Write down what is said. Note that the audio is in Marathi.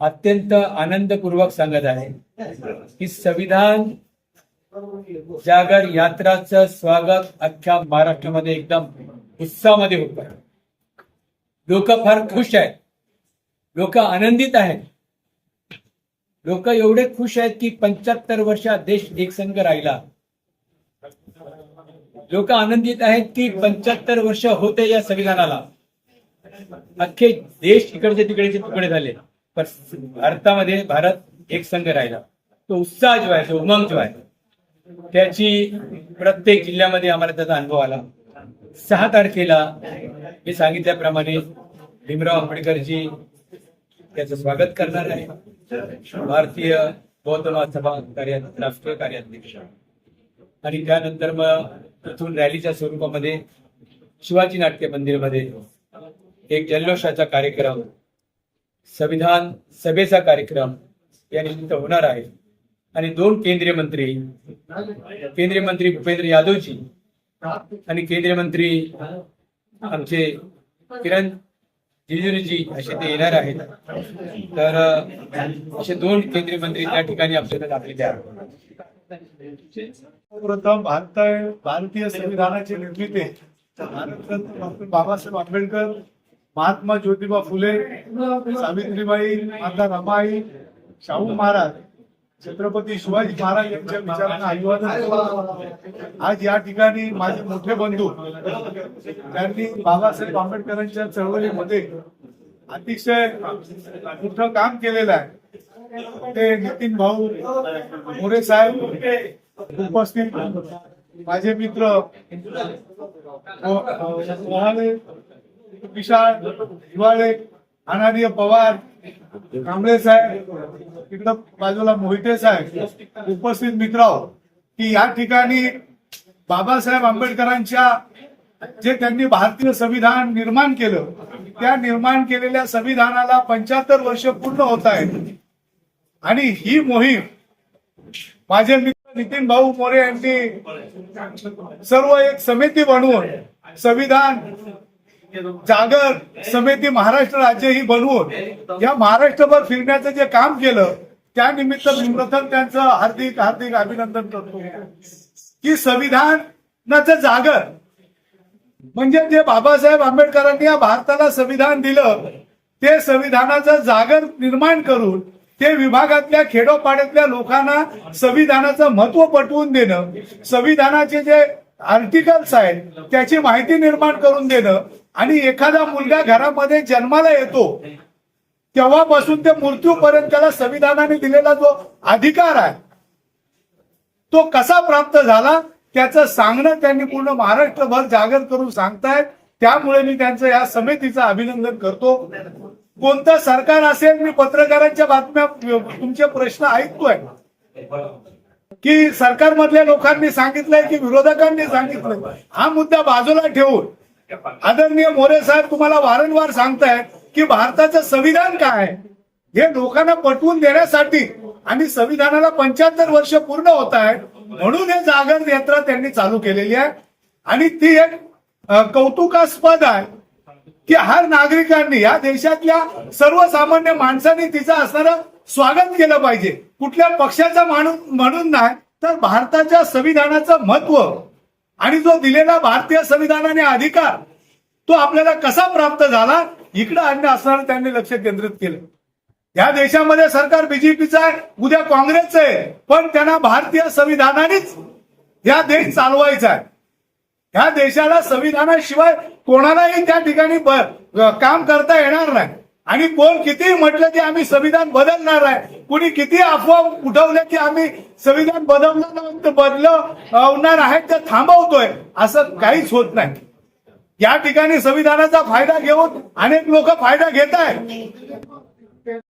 अत्यंत आनंदपूर्वक सांगत आहे. की संविधान जागर यात्राचं स्वागत अख्ख्या महाराष्ट्रामध्ये एकदम उत्साहामध्ये होत आहे. लोक फार खुश आहेत. लोक आनंदित आहेत. लोक एवढे खुश आहेत की पंच्याहत्तर वर्षात देश एकसंघ राहिला. लोक आनंदित आहेत की पंच्याहत्तर वर्ष होते या संविधानाला. अख्खे देश इकडचे तिकडेचे तुकडे झाले. पण भारतामध्ये भारत एक संघ राहिला. तो उत्साह जो आहे तो उमंग जो आहे त्याची प्रत्येक जिल्ह्यामध्ये आम्हाला त्याचा अनुभव आला. सहा तारखेला मी सांगितल्याप्रमाणे भीमराव आंबेडकरजी त्याचं स्वागत करणार आहे. भारतीय बौद्ध सभा कार्य राष्ट्रीय कार्याध्यक्ष. आणि त्यानंतर मग तिथून रॅलीच्या स्वरूपामध्ये शिवाजी नाट्य मंदिरमध्ये एक जल्लोषाचा कार्यक्रम संविधान सभेचा कार्यक्रम या निमित्त होणार आहे. आणि दोन केंद्रीय मंत्री केंद्रीय मंत्री भूपेंद्र यादवजी आणि केंद्रीय मंत्री आमचे किरण जिजुरीजी असे ते येणार आहेत. तर असे दोन केंद्रीय मंत्री त्या ठिकाणी आपल्याला दाखलेले आहेत प्रथम भारत भारतीय संविधानाची निर्मिती बाबासाहेब आंबेडकर महात्मा ज्योतिबा फुले सावित्रीबाई माता रमाई शाहू महाराज छत्रपती शिवाजी महाराज यांच्या विचारांना अभिवादन आज या ठिकाणी माझे मोठे बंधू त्यांनी बाबासाहेब आंबेडकरांच्या चळवळीमध्ये अतिशय मोठं काम केलेलं आहे. ते नितीन भाऊ मोरे साहेब उपस्थित माझे मित्र विशाळ हिवाळे अनार्य पवार कांबळे साहेब तिकडं बाजूला मोहिते साहेब उपस्थित मित्र की या ठिकाणी बाबासाहेब आंबेडकरांच्या जे त्यांनी भारतीय संविधान निर्माण केलं त्या निर्माण केलेल्या संविधानाला पंच्याहत्तर वर्ष पूर्ण होत आहेत. आणि ही मोहीम माझे मित्र नितीन भाऊ मोरे यांनी सर्व एक समिती बनवून संविधान जागर समिती महाराष्ट्र राज्य ही बनवून या महाराष्ट्रभर फिरण्याचं जे काम केलं त्या निमित्त मी प्रथम त्यांचं हार्दिक हार्दिक अभिनंदन करतो. की संविधानाचं जागर म्हणजे जे बाबासाहेब आंबेडकरांनी या भारताला संविधान दिलं ते संविधानाचं जागर निर्माण करून ते विभागातल्या खेडोपाड्यातल्या लोकांना संविधानाचं महत्त्व पटवून देणं संविधानाचे जे आर्टिकल्स आहेत त्याची माहिती निर्माण करून देणं आणि एखादा मुलगा घरामध्ये जन्माला येतो तेव्हापासून ते मृत्यूपर्यंत त्याला संविधानाने दिलेला जो अधिकार आहे तो कसा प्राप्त झाला त्याचं सांगणं त्यांनी पूर्ण महाराष्ट्रभर जागर करून सांगतायत. त्यामुळे मी त्यांचं या समितीचं अभिनंदन करतो. कोणतं सरकार असेल मी पत्रकारांच्या बातम्या तुमचे प्रश्न ऐकतोय. की सरकारमधल्या लोकांनी सांगितलंय की विरोधकांनी सांगितलंय. हा मुद्दा बाजूला ठेवून आदरणीय मोरे साहेब तुम्हाला वारंवार सांगतायत की भारताचं संविधान काय आहे? हे लोकांना पटवून देण्यासाठी आणि संविधानाला पंच्याहत्तर वर्ष पूर्ण होत आहेत म्हणून हे जागर यात्रा त्यांनी चालू केलेली आहे. आणि ती एक कौतुकास्पद आहे की हर नागरिकांनी या देशातल्या सर्वसामान्य माणसांनी तिचं असणारं स्वागत केलं पाहिजे. कुठल्या पक्षाचा माणूस म्हणून नाही तर भारताच्या संविधानाचं महत्त्व आणि जो दिलेला भारतीय संविधानाने अधिकार तो आपल्याला कसा प्राप्त झाला इकडं अन्य असणार त्यांनी लक्ष केंद्रित केलं. या देशामध्ये सरकार बीजेपीचं आहे उद्या काँग्रेसचं आहे पण त्यांना भारतीय संविधानानेच या देश चालवायचा आहे. ह्या देशाला संविधानाशिवाय कोणालाही त्या ठिकाणी ब- काम करता येणार नाही. आणि कोण कितीही म्हटलं की आम्ही संविधान बदलणार आहे कुणी किती अफवा उठवल्या की आम्ही संविधान बदलणार बदलवणार आहे ते थांबवतोय असं काहीच होत नाही. या ठिकाणी संविधानाचा फायदा घेऊन अनेक लोक फायदा घेत आहेत